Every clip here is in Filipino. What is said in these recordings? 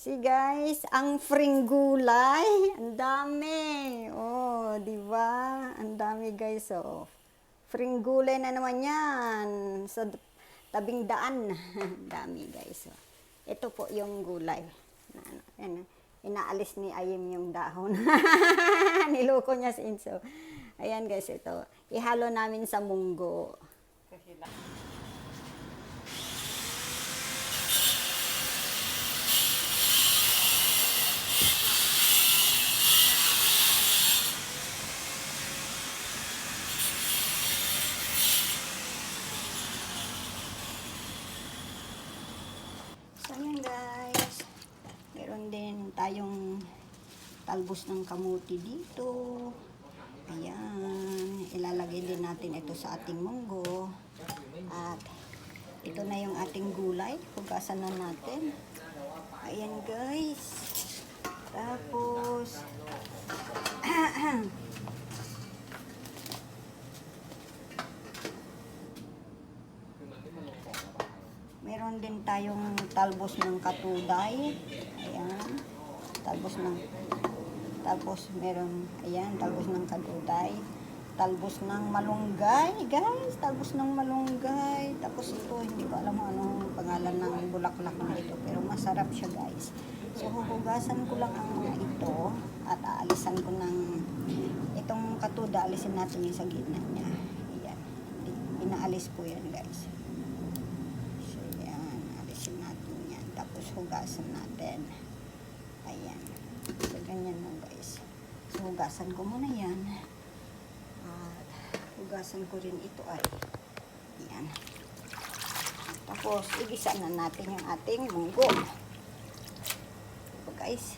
See guys, ang fring gulay, ang dami. Oh, di ba? Ang dami guys, oh. Fring gulay na naman yan. Sa tabing daan. Dami guys, oh. Ito po yung gulay. Na, ano, yan, inaalis ni Ayim yung dahon. Niloko niya si Inso. Ayan guys, ito. Ihalo namin sa munggo. So ayan guys, meron din tayong talbos ng kamuti dito. Ayan, ilalagay din natin ito sa ating munggo. At ito na yung ating gulay, hugasan na natin. Ayan guys. Tapos, Meron din tayong talbos ng katuday. Ayan. Talbos ng tapos meron ayan, talbos ng katuday. Talbos ng malunggay, guys. Talbos ng malunggay. Tapos ito, hindi ko alam anong pangalan ng bulaklak na ito. Pero masarap siya, guys. So, huhugasan ko lang ang mga ito. At aalisan ko ng itong katuda. Alisin natin yung sa gitna niya. Ayan. Inaalis po yan, guys. So, yan. Alisin natin yan. Tapos, hugasan natin. Ayan. So, ganyan lang, guys. So, hugasan ko muna yan. At, hugasan ko rin ito ay. Ayan. Tapos, igisa na natin yung ating munggo. Ito, guys.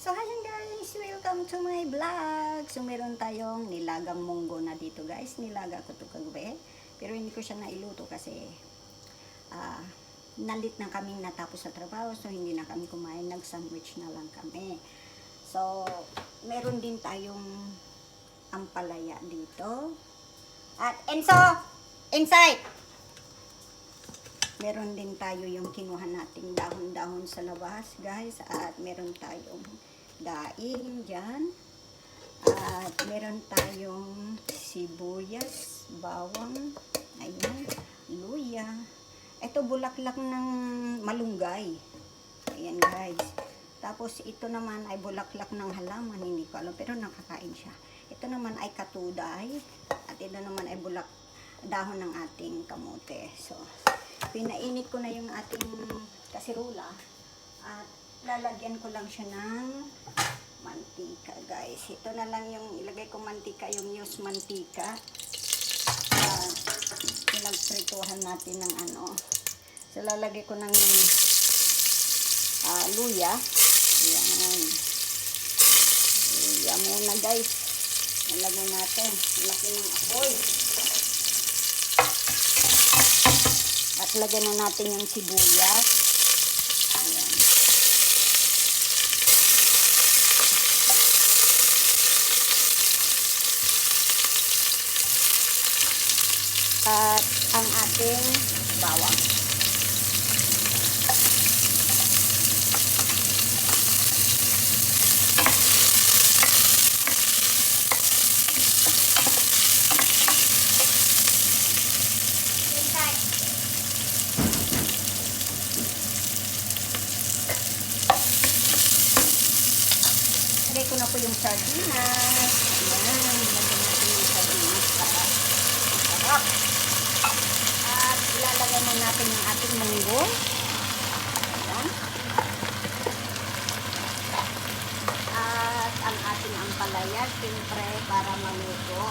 So, hello guys! Welcome to my vlog! So, meron tayong nilagang munggo na dito, guys. Nilaga ko ito kagabi. Pero hindi ko siya nailuto kasi ah, nalit na kaming natapos sa trabaho. So, hindi na kami kumain. Nag-sandwich na lang kami. So, meron din tayong ampalaya dito. At, Enzo! Inside! Meron din tayo yung kinuha nating dahon-dahon sa labas, guys. At meron tayong daing dyan. At meron tayong sibuyas, bawang, ayan, luya. Ito bulaklak ng malunggay. Ayan guys. Tapos ito naman ay bulaklak ng halaman, hindi ko alam pero nakakain siya. Ito naman ay katuday at ito naman ay bulak dahon ng ating kamote. So, pinainit ko na yung ating kasirula at lalagyan ko lang siya ng mantika guys. Ito na lang yung ilagay ko mantika, yung news mantika. Uh, pinagprituhan natin ng ano. So, lalagay ko ng ah, luya. Ayan. Luya muna guys. Nalagay natin. Laki ng apoy. At lagyan na natin yung sibuyas. Ayan. At ang ating bawang. Lagay ko na po yung sardinas. Ayan, lagyan natin yung sardinas para masarap. Ilalagay na natin yung ating munggo. Ayan. At ang ating ampalaya, siyempre, para maluto.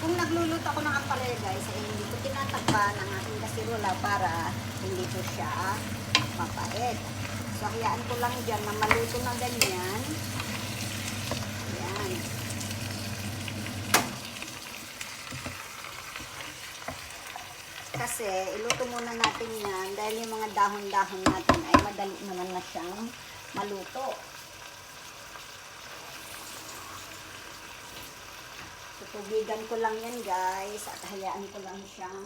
Kung nagluluto ako ng ampalaya guys, ay hindi ko tinatakpan ang aking kasirola para hindi ko siya mapait. So, hayaan ko lang dyan na maluto na ganyan. kasi iluto muna natin yan dahil yung mga dahon-dahon natin ay madali naman na siyang maluto. Tutubigan ko lang yan guys at hayaan ko lang siyang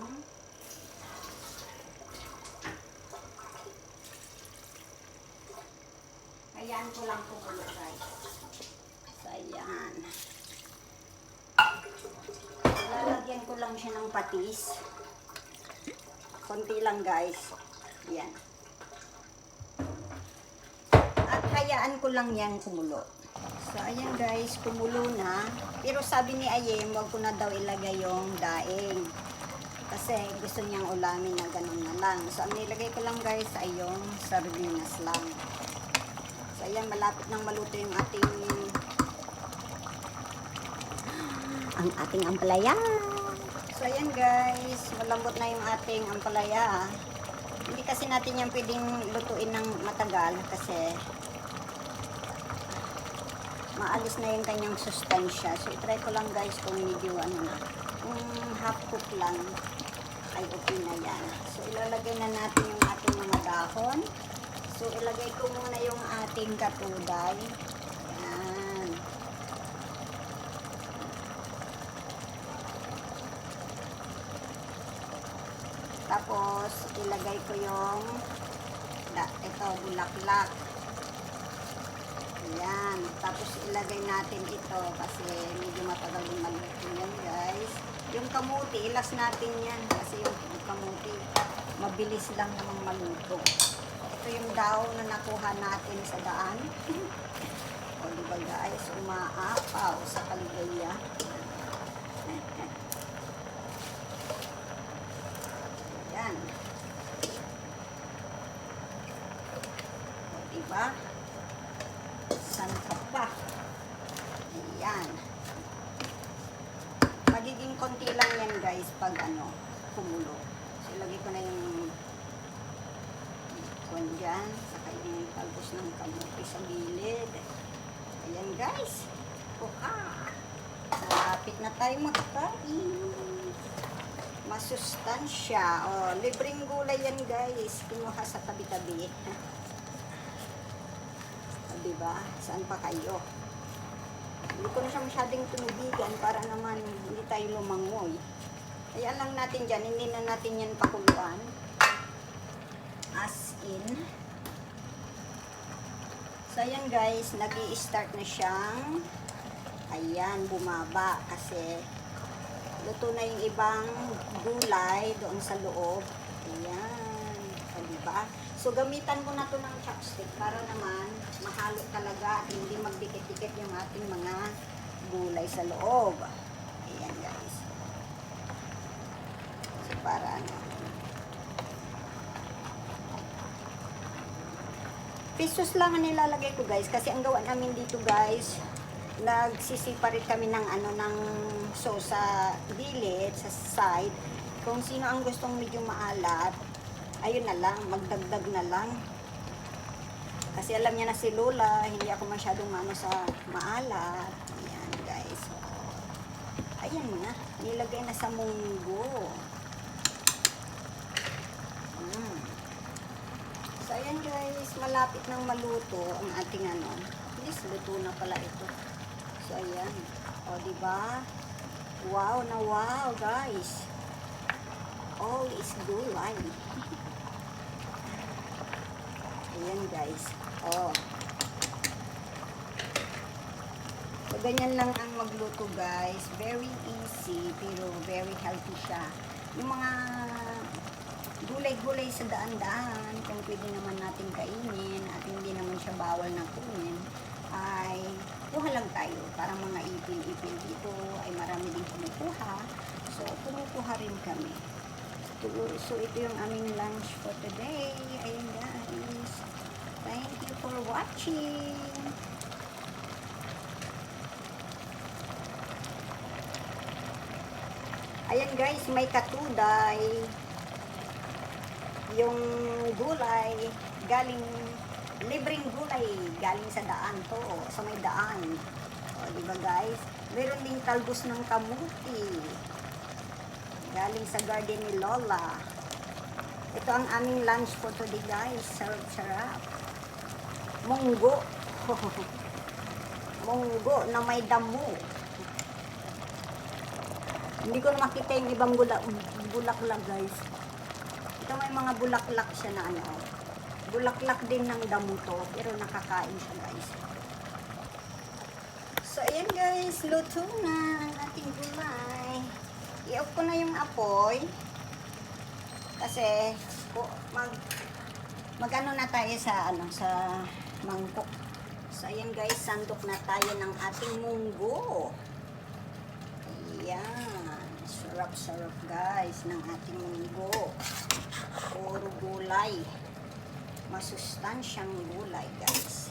hayaan ko lang po kumulo guys. So ayan. Lalagyan ko lang siya ng patis. Konti lang guys. Ayan. At hayaan ko lang yan kumulo. So, ayan guys, kumulo na. Pero sabi ni Ayem, wag ko na daw ilagay yung daing. Kasi gusto niyang ulamin na ganun na lang. So, ang nilagay ko lang guys ay yung sardinas lang. So, ayan, malapit nang maluto yung ating ang ating ampalaya. So, ayan guys, malambot na yung ating ampalaya. Hindi kasi natin yan pwedeng lutuin ng matagal kasi maalis na yung kanyang sustansya. So, itry ko lang guys kung medyo ano na. Kung half cook lang, ay okay na yan. So, ilalagay na natin yung ating mga dahon. So, ilagay ko muna yung ating katuday. Yan. Tapos, ilagay ko yung da, ito, bulaklak. Ayan. Tapos, ilagay natin ito kasi medyo matagal yung maluto yan, guys. Yung kamuti, ilas natin yan kasi yung kamuti, mabilis lang namang maluto. Ito yung daw na nakuha natin sa daan. o, diba guys, umaapaw sa kaligaya. Ayan. O, diba? San ka pa? Ayan. Magiging konti lang yan guys pag ano, kumulo. So, ilagay ko na yung kon dyan, saka yung talbos ng kamuti sa gilid. Ayan guys. Kuha. Malapit na tayo magkain. Masustansya. O, libreng gulay yan guys. Kinuha sa tabi-tabi. o, diba? Saan pa kayo? Hindi ko na siya masyadong tumubigan para naman hindi tayo lumangoy. Ayan lang natin dyan. Hindi na natin yan pakuluan. As in. So, ayan guys. nag start na siyang ayan, bumaba. Kasi luto na yung ibang gulay doon sa loob. Ayan. O, diba? So, gamitan ko na to ng chopstick para naman mahalo talaga at hindi magdikit-dikit yung ating mga gulay sa loob. Ayan, guys. So, para ano. Pisos lang ang nilalagay ko, guys. Kasi ang gawa namin dito, guys, nagsisiparit kami ng ano ng sauce sa gilid, sa side. Kung sino ang gustong medyo maalat, ayun na lang, magdagdag na lang. Kasi alam niya na si Lola, hindi ako masyadong mano sa maalat. Ayan, guys. So, ayan na, nilagay na sa munggo. Mm. So, ayan guys, malapit nang maluto ang ating ano. Please, luto na pala ito. So, ayan. O, di ba? Wow na wow, guys. All is gulay. Ayan, guys. Oh. So, ganyan lang ang magluto, guys. Very easy, pero very healthy siya. Yung mga gulay-gulay sa daan-daan, kung pwede naman natin kainin at hindi naman siya bawal na kunin, ay kuha lang tayo. Parang mga ipil-ipil dito ay marami din kumukuha. So, kumukuha rin kami. So, so ito yung aming lunch for today. Ayun guys. Thank you for watching. Ayan guys, may katuday. Yung gulay, galing, libreng gulay, galing sa daan to, sa may daan. O, di ba guys? Meron ding talbos ng kamuti. Galing sa garden ni Lola. Ito ang aming lunch for today guys. Sarap-sarap. Munggo. Munggo na may damo. Hindi ko na makita yung ibang bulak, bulaklak guys. Ito may mga bulaklak siya na ano. Bulaklak din ng damo to, pero nakakain siya guys. So, ayan guys, luto na ang ating gulay. I-off ko na yung apoy. Kasi, mag, magano na tayo sa, ano, sa mangkok. So, ayan guys, sandok na tayo ng ating munggo. Ayan. Sarap-sarap guys ng ating munggo. Puro gulay. Masustansyang gulay guys.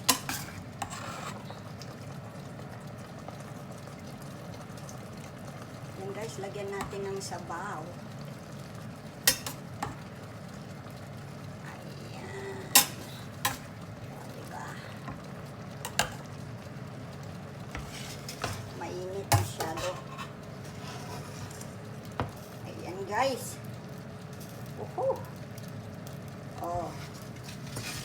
Yan guys, lagyan natin ng sabaw. Ayan. Diba? Mainit masyado. Ayan guys. Uhu. Oh.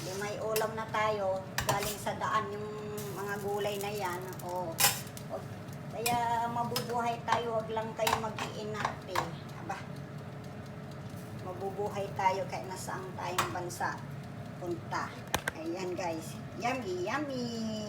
Di may ulam na tayo. Galing sa daan yung mga gulay na yan. Oh. Wag- Kaya mabubuhay tayo. Huwag lang kayo mag-iinarte. Aba. Mabubuhay tayo kahit nasaan tayong bansa. Punta. Ayan guys. Yummy, yummy.